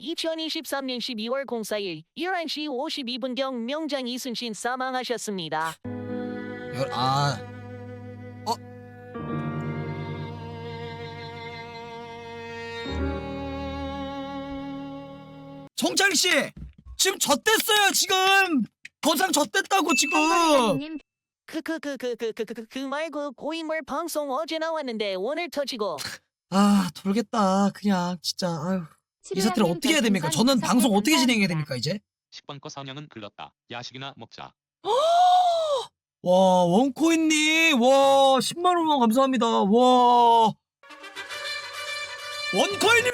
2023년 12월 04일 11시 52분경 명장 이순신 사망하셨습니다. 열, 아, 어? 정창 씨, 지금 젖됐어요 지금. 거상 젖됐다고 지금. 님그그그그그그그그 말고 고인물 방송 어제 나왔는데 오늘 터지고 아 돌겠다 그냥 진짜. 아유. 이 사태를 어떻게 해야 됩니까? 저는 방송 어떻게 진행해야 됩니까 이제? 식번거 사냥은 글렀다. 야식이나 먹자. 와 원코인님 와 10만 원만 감사합니다 와 원코인님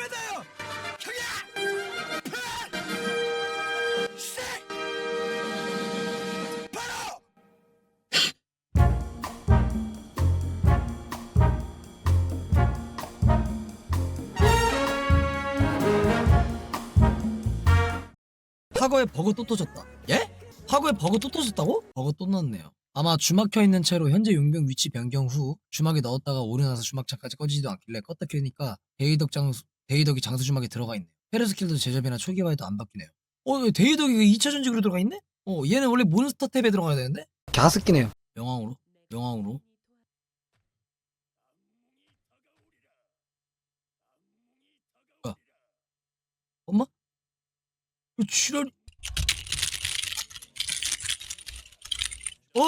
파거에 버그 또 터졌다 예? 파고에 버그 또 터졌다고? 버그 또 넣었네요. 아마 주막 켜 있는 채로 현재 용병 위치 변경 후 주막에 넣었다가 오류 나서 주막차까지 꺼지지도 않길래 껐다 켜니까 데이덕 장수 데이덕이 장수 주막에 들어가 있네. 페르 스킬도 제접이나 초기화에도 안 바뀌네요. 어 데이덕이 2차 전직으로 들어가 있네? 어 얘는 원래 몬스터 탭에 들어가야 되는데? 갸스끼네요. 명왕으로 뭐야? 엄마? 이 지랄이 어,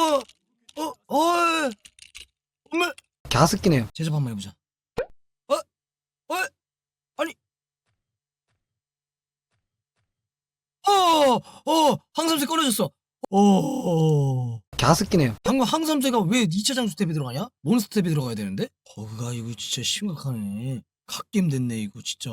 어, 어, 엄마. 갸스끼네요. 제접 한번 해보자. 어, 어, 아니. 어, 어, 항삼새 꺼내줬어. 어. 갸스끼네요. 방금 항삼새가 왜 2차 장수 탭에 들어가냐? 몬스터 탭에 들어가야 되는데? 버그가 이거 진짜 심각하네. 갓겜 됐네, 이거 진짜.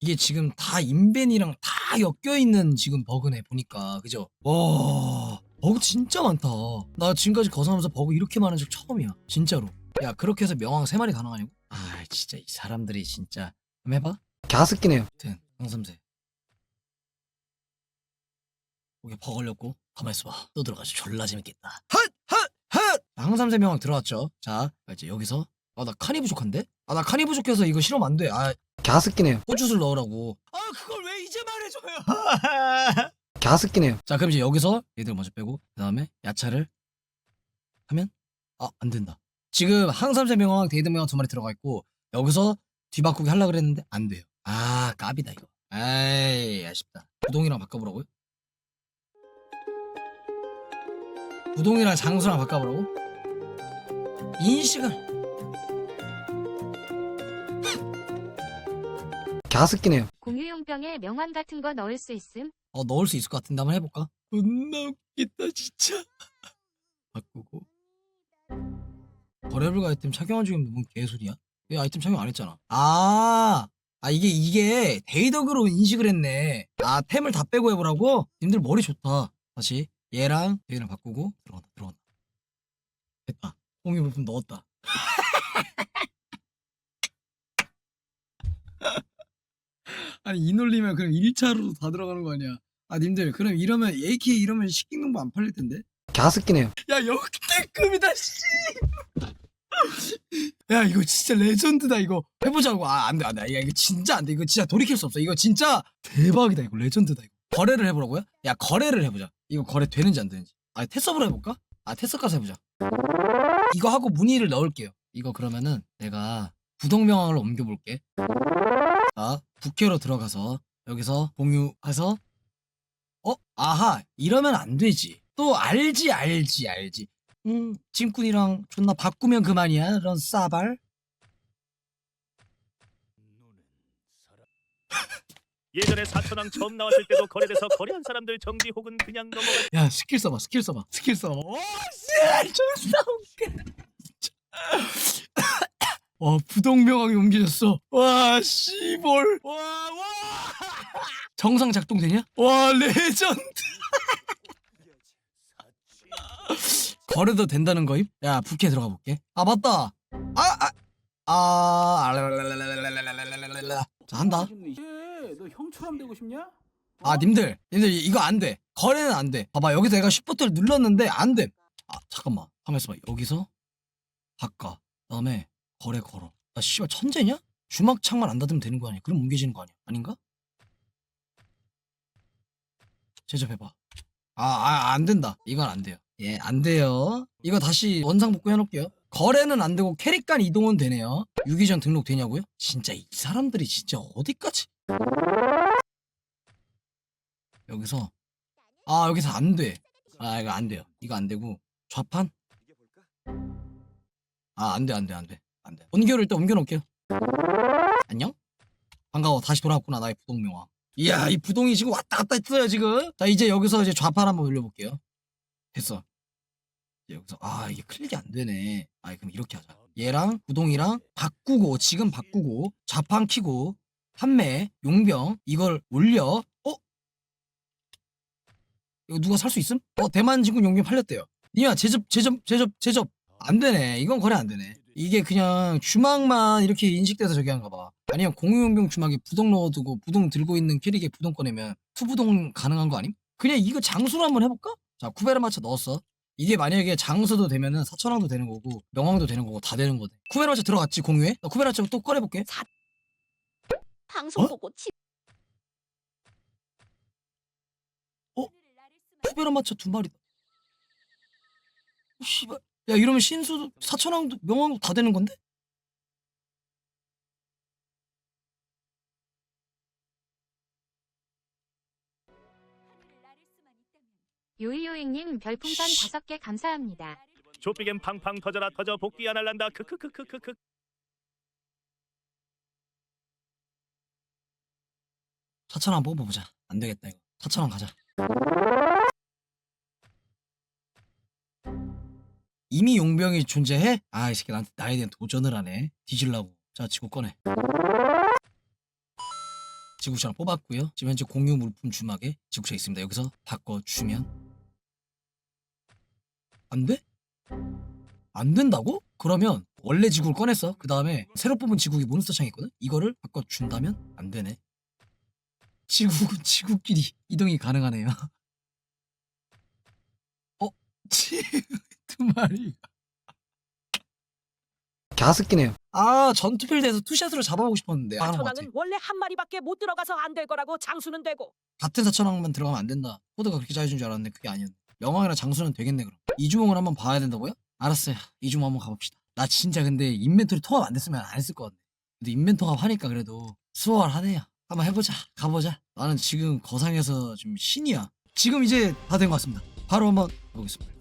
이게 지금 다 인벤이랑 다 엮여 있는 지금 버그네, 보니까. 그죠? 와. 버그 진짜 많다. 나 지금까지 거성하면서 버그 이렇게 많은 적 처음이야. 진짜로. 야 그렇게 해서 명왕 3마리 가능하냐고? 아 진짜 이 사람들이 진짜 한번 해봐. 갸스끼네요. 아무튼 황삼새. 거기 버 걸렸고 가만 있어봐. 또 들어가지 졸라 재밌겠다. 헛 헛 헛. 황삼새 명왕 들어왔죠. 자 이제 여기서 아 나 칸이 부족한데? 아 나 칸이 부족해서 이거 실험 안 돼. 아 갸스끼네요. 고추술 넣으라고. 아 그걸 왜 이제 말해줘요? 갸스끼네요. 자, 그럼 이제 여기서 얘들 먼저 빼고 그 다음에 야차를 하면 아, 안 된다. 지금 항삼세 명왕, 데이드 명왕 두 마리 들어가 있고 여기서 뒤바꾸기 하려고 그랬는데 안 돼요. 아, 까비다 이거. 에이, 아쉽다. 부동이랑 바꿔보라고요? 부동이랑 장수랑 바꿔보라고? 인식을 갸스끼네요. 공유용병에 명함 같은 거 넣을 수 있음? 어 넣을 수 있을 것 같은데 한번 해볼까? 존나 웃기다 진짜. 바꾸고. 거래불가 아이템 착용한 중이면 뭔 개소리야? 왜 아이템 착용 안 했잖아. 아, 아 이게 이게 데이덕으로 인식을 했네. 아 템을 다 빼고 해보라고? 님들 머리 좋다. 다시. 얘랑 얘랑 바꾸고. 들어간다 들어간다. 됐다. 공유 부품 넣었다. 아니 이 놀리면 그럼 1차로 다 들어가는 거 아니야 아 님들 그럼 이러면 AK 이러면 식킹동부 안 팔릴 텐데? 갸스끼네요. 야 역대급이다 씨. 야 이거 진짜 레전드다 이거. 해보자고. 아 안돼 안돼. 야 이거 진짜 안돼. 이거 진짜 돌이킬 수 없어. 이거 진짜 대박이다 이거. 레전드다 이거. 거래를 해보라고요? 야 거래를 해보자. 이거 거래 되는지 안 되는지. 아 테스업으로 해볼까? 아 테스업 가서 해보자. 이거 하고 문의를 넣을게요. 이거 그러면은 내가 부동명왕을 옮겨볼게. 자 부캐로 들어가서 여기서 공유해서 어? 아하 이러면 안 되지 또 알지 알지 알지 음 짐꾼이랑 존나 바꾸면 그만이야 이런 싸발 예전에 사천왕 처음 나왔을 때도 거래돼서 거래한 사람들 정지 혹은 그냥 넘어가 야 스킬 써봐 스킬 써봐 스킬 써봐 오씨 존나 웃겨. 와 부동명왕이 옮겨졌어 와 씨볼 와와 정상 작동되냐? 와 레전드 거래도 된다는 거임? 야 부캐 들어가 볼게 아 맞다 아아아 아, 랄랄랄랄랄랄랄랄랄랄랄. 자 한다 예, 너 형처럼 되고 싶냐? 아아 거래 걸어 나 씨발 천재냐? 주막 창만 안 닫으면 되는 거 아니야 그럼 옮겨지는 거 아니야 아닌가? 제접해봐. 아, 아, 안 된다. 이건 안 돼요. 예, 안 돼요. 이거 다시 원상 복구 해놓을게요. 거래는 안 되고 캐릭 간 이동은 되네요. 유기전 등록 되냐고요? 진짜 이 사람들이 진짜 어디까지? 여기서 아 여기서 안 돼. 아 이거 안 돼요. 이거 안 되고 좌판? 아 안 돼 안 돼 안 돼 안 돼. 원기를 일단 옮겨놓을게요. 안녕? 반가워 다시 돌아왔구나 나의 부동명화. 이야 이 부동이 지금 왔다 갔다 했어요 지금. 자 이제 여기서 이제 좌판 한번 올려볼게요. 됐어. 여기서 아 이게 클릭이 안 되네. 아 그럼 이렇게 하자. 얘랑 부동이랑 바꾸고 지금 바꾸고 좌판 키고 판매 용병 이걸 올려. 어? 이거 누가 살 수 있음? 어 대만 진군 용병 팔렸대요. 니야 제접 제접 제접 제접 안 되네. 이건 거래 안 되네. 이게 그냥 주막만 이렇게 인식돼서 저기 한가 봐. 아니면 공유용병 주막에 부동 넣어두고 부동 들고 있는 캐릭에 부동 꺼내면 투부동 가능한 거 아님? 그냥 이거 장수로 한번 해볼까? 자 쿠베르 마차 넣었어. 이게 만약에 장수도 되면은 사천왕도 되는 거고 명왕도 되는 거고 다 되는 거네. 쿠베르 마차 들어갔지 공유에? 나 쿠베르 마차 또 꺼내볼게. 방송 어? 보고 치. 쿠베르 마차 두 마리다. 어, 씨발. 야 이러면 신수도 사천왕도 명왕도 다 되는 건데? 요이요잉님 별풍선 씨. 5개 감사합니다. 조비겐 팡팡 터져라 터져 복귀 안 할란다 크크크크크크 사천왕 뽑아보자. 안 되겠다 이거. 사천왕 가자. 이미 용병이 존재해? 아 이 새끼 나한테 나에 대한 도전을 하네. 뒤질라고. 자 지구 꺼내. 지구차랑 뽑았고요. 지금 현재 공유 물품 주막에 지구차 있습니다. 여기서 바꿔주면 안 돼? 안 된다고? 그러면 원래 지구를 꺼냈어. 그 다음에 새로 뽑은 지구기 몬스터 창이 있거든. 이거를 바꿔준다면 안 되네. 지구 지구끼리 이동이 가능하네요. 어? 두 마리. 가습기네요. 아 전투필드에서 투샷으로 잡아보고 싶었는데 안 하는 것 같아. 사천왕은 원래 한 마리밖에 못 들어가서 안 될 거라고 장수는 되고 같은 사천왕만 들어가면 안 된다. 코드가 그렇게 짜여준 줄 알았는데 그게 아니었네. 명왕이랑 장수는 되겠네 그럼. 이주몽을 한번 봐야 된다고요? 알았어요. 이주몽 한번 가봅시다. 나 진짜 근데 인벤토리 통합 안 됐으면 안 했을 것 같네. 근데 인벤 통합 하니까 그래도 수월하네요. 한번 해보자. 가보자. 나는 지금 거상에서 지금 신이야. 지금 이제 다 된 것 같습니다. 바로 한번 보겠습니다.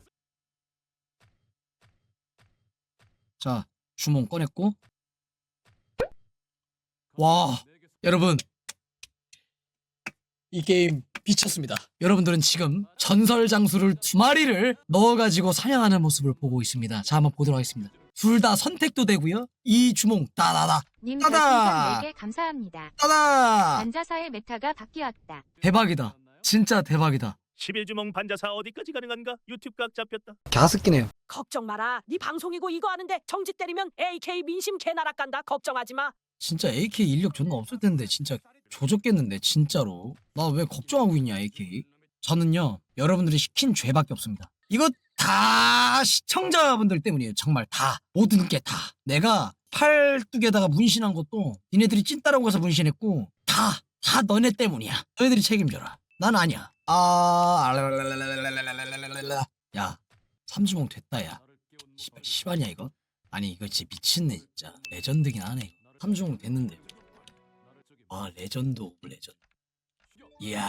자, 주몽 꺼냈고. 와, 여러분. 이 게임 미쳤습니다. 여러분들은 지금 전설 장수를 두 마리를 넣어가지고 사냥하는 모습을 보고 있습니다. 자, 한번 보도록 하겠습니다. 둘 다 선택도 되고요. 이 주몽 따다다 님 따다! 별풍선 4개 감사합니다. 따다 반자사의 메타가 바뀌었다. 대박이다. 진짜 대박이다. 11주몽 반자사 어디까지 가능한가 유튜브 각 잡혔다 가습기네요. 걱정 마라 네 방송이고 이거 하는데 정지 때리면 AK 민심 개나락 간다 걱정하지 마 진짜 AK 인력 존나 없을 텐데 진짜 조졌겠는데 진짜로. 나 왜 걱정하고 있냐 AK. 저는요 여러분들이 시킨 죄밖에 없습니다. 이거 다 시청자분들 때문이에요. 정말 다 모든 게 다. 내가 팔뚝에다가 문신한 것도 니네들이 찐따라고 가서 문신했고 다 다 너네 때문이야. 너희들이 책임져라. 난 아니야. 아, 야, 30홍 됐다, 야. 씨발, 씨발이야, 이거? 아니, 이거 진짜 미친네, 진짜. 레전드긴 하네. 30홍 됐는데. 아, 레전드 오브 레전드. 이야.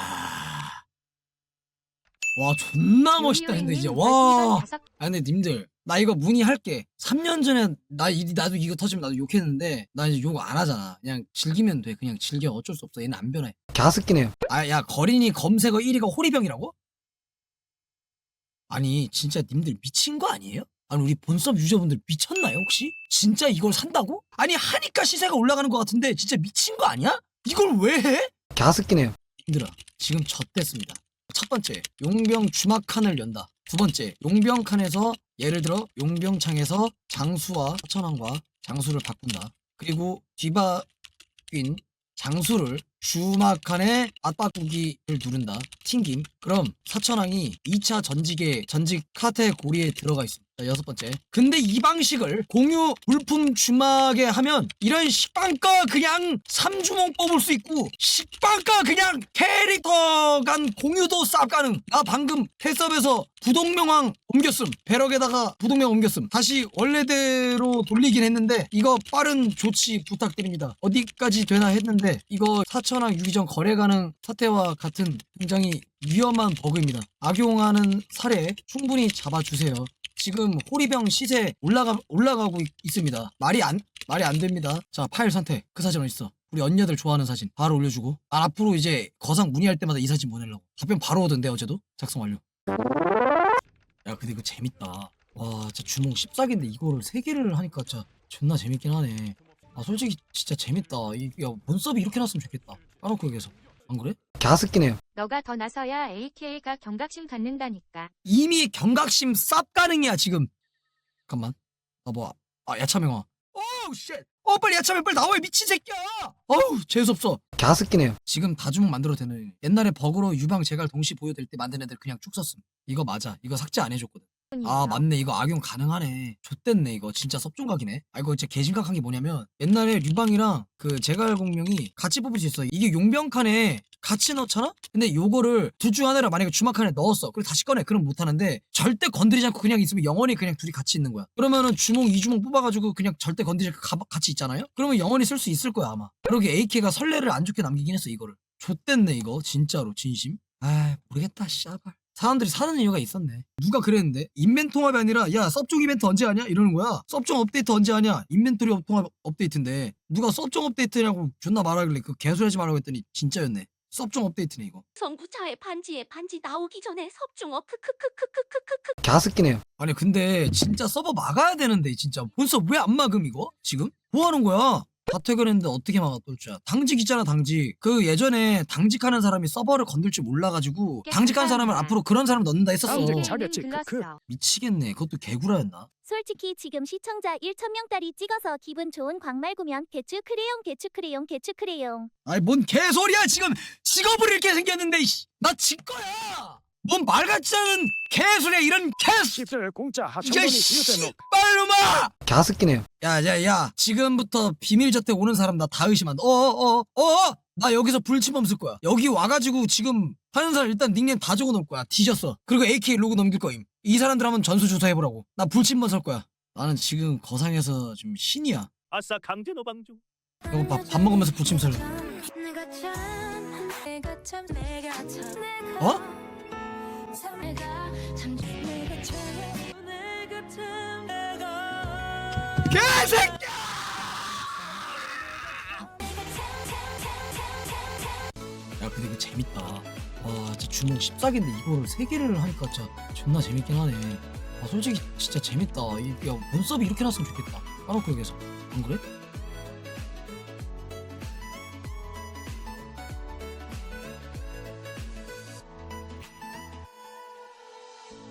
와, 존나 멋있다, 근데 이제. 와. 아, 근데 님들. 나 이거 문의할게 3년 전에 나 이- 나도 이거 터지면 나도 욕했는데 나 이제 욕 안 하잖아 그냥 즐기면 돼 그냥 즐겨 어쩔 수 없어 얘는 안 변해 가습기네요 아 야 거린이 검색어 1위가 호리병이라고? 아니 진짜 님들 미친 거 아니에요? 아니 우리 본섭 유저분들 미쳤나요 혹시? 진짜 이걸 산다고? 아니 하니까 시세가 올라가는 것 같은데 진짜 미친 거 아니야? 이걸 왜 해? 가습기네요 힘들어 지금 젖됐습니다 첫 번째 용병 주막칸을 연다 두 번째 용병 칸에서 예를 들어 용병창에서 장수와 사천왕과 장수를 바꾼다. 그리고 뒤바뀐 장수를 주막칸에 맞바꾸기를 누른다. 튕김. 그럼 사천왕이 2차 전직에 전직 카테고리에 들어가 있습니다 자, 여섯 번째. 근데 이 방식을 공유 물품 주막에 하면 이런 식빵가 그냥 삼주몽 뽑을 수 있고 식빵가 그냥 캐릭터 간 공유도 쌉 가능. 나 방금 해썹에서 부동명왕 옮겼음. 배럭에다가 부동명 옮겼음. 다시 원래대로 돌리긴 했는데 이거 빠른 조치 부탁드립니다. 어디까지 되나 했는데 이거 4천왕 유기전 거래 가능 사태와 같은 굉장히 위험한 버그입니다. 악용하는 사례 충분히 잡아주세요. 지금 호리병 시세 올라가 올라가고 있, 습니다 말이 안 말이 안 됩니다. 자 파일 선택. 그 사진 어디 있어? 우리 언니들 좋아하는 사진 바로 올려주고 아, 앞으로 이제 거상 문의할 때마다 이 사진 보내려고 답변 바로 오던데 어제도 작성 완료. 야 근데 이거 재밌다. 와 진짜 주몽 14개인데 이거를 3개를 하니까 진짜 존나 재밌긴 하네. 아 솔직히 진짜 재밌다. 이, 야 본섭이 이렇게 났으면 좋겠다. 까놓고 얘기해서 안 그래? 갸스끼네요. 너가 더 나서야 AK가 경각심 갖는다니까. 이미 경각심 쌉 가능이야 지금. 잠깐만. 나뭐 아 야차명아 오우 쉣. 어 빨리 야차명 빨리 나와 이 미친 새끼야. 어우 재수없어. 갸스끼네요. 지금 다주먹 만들어도 되는 옛날에 버그로 유방 제갈 동시 보여될 때 만든 애들 그냥 쭉 썼음. 이거 맞아. 이거 삭제 안 해줬거든 아 맞네. 이거 악용 가능하네. 좆됐네 이거. 진짜 섭종각이네. 아 이거 진짜 개심각한 게 뭐냐면 옛날에 류방이랑 그 제갈 공명이 같이 뽑을 수 있어. 이게 용병칸에 같이 넣잖아? 근데 요거를 둘 중 하나를 만약에 주막칸에 넣었어. 그리고 다시 꺼내. 그럼 못하는데 절대 건드리지 않고 그냥 있으면 영원히 그냥 둘이 같이 있는 거야. 그러면은 주몽 이주몽 뽑아가지고 그냥 절대 건드리지 않고 가- 같이 있잖아요? 그러면 영원히 쓸 수 있을 거야 아마. 그러고 AK가 설레를 안 좋게 남기긴 했어 이거를. 좆됐네 이거. 진짜로. 진심. 아 모르겠다 씨발 사람들이 사는 이유가 있었네. 누가 그랬는데? 인벤 통합이 아니라 야 섭종 이벤트 언제 하냐? 이러는 거야. 섭종 업데이트 언제 하냐? 인벤토리 업- 통합 업데이트인데 누가 섭종 업데이트냐고 존나 말하길래 그 개소리하지 말라고 했더니 진짜였네. 섭종 업데이트네 이거. 성구차에 반지에 반지 나오기 전에 섭중어 크크크크크크크크. 갸스끼네요. 아니 근데 진짜 서버 막아야 되는데 진짜. 본서 왜안 막음 이거? 지금? 뭐 하는 거야 다 퇴근했는데 어떻게 막아 똘주야? 당직 있잖아 당직. 그 예전에 당직하는 사람이 서버를 건들 줄 몰라가지고 당직한 사람은 앞으로 그런 사람 넣는다 했었어. 당직 자격지, 크크. 미치겠네. 그것도 개구라였나? 솔직히 지금 시청자 1천명짜리 찍어서 기분 좋은 광말구면 개추 크레용 개추 크레용 개추 크레용. 아니 뭔 개소리야 지금! 직업을 잃게 생겼는데 이씨. 나지 거야 뭔 말 같지 않은 개소리야 이런 개수 십들 공짜 야, 하천돈이 씨, 비웃대놓 빨로마! 갸스끼네요. 야, 야, 야. 지금부터 비밀 저택 오는 사람 나 다 의심한다. 어어어, 어어! 나 여기서 불침범 쓸 거야. 여기 와가지고 지금 하는 사람 일단 닉네임 다 적어놓을 거야. 뒤졌어. 그리고 AK 로고 넘길 거임. 이 사람들 한번 전수조사 해보라고. 나 불침범 설 거야. 나는 지금 거상에서 지금 신이야. 아싸 강제 노방 중 이거 밥, 밥 먹으면서 불침 설래. 어? 개새끼야! 야 근데 이거 재밌다. 와 진짜 주먹 14개인데 이거를 3개를 하니까 진짜 존나 재밌긴 하네. 아 솔직히 진짜 재밌다. 이, 야 문섭이 이렇게 났으면 좋겠다. 까놓고 얘기해서. 안 그래?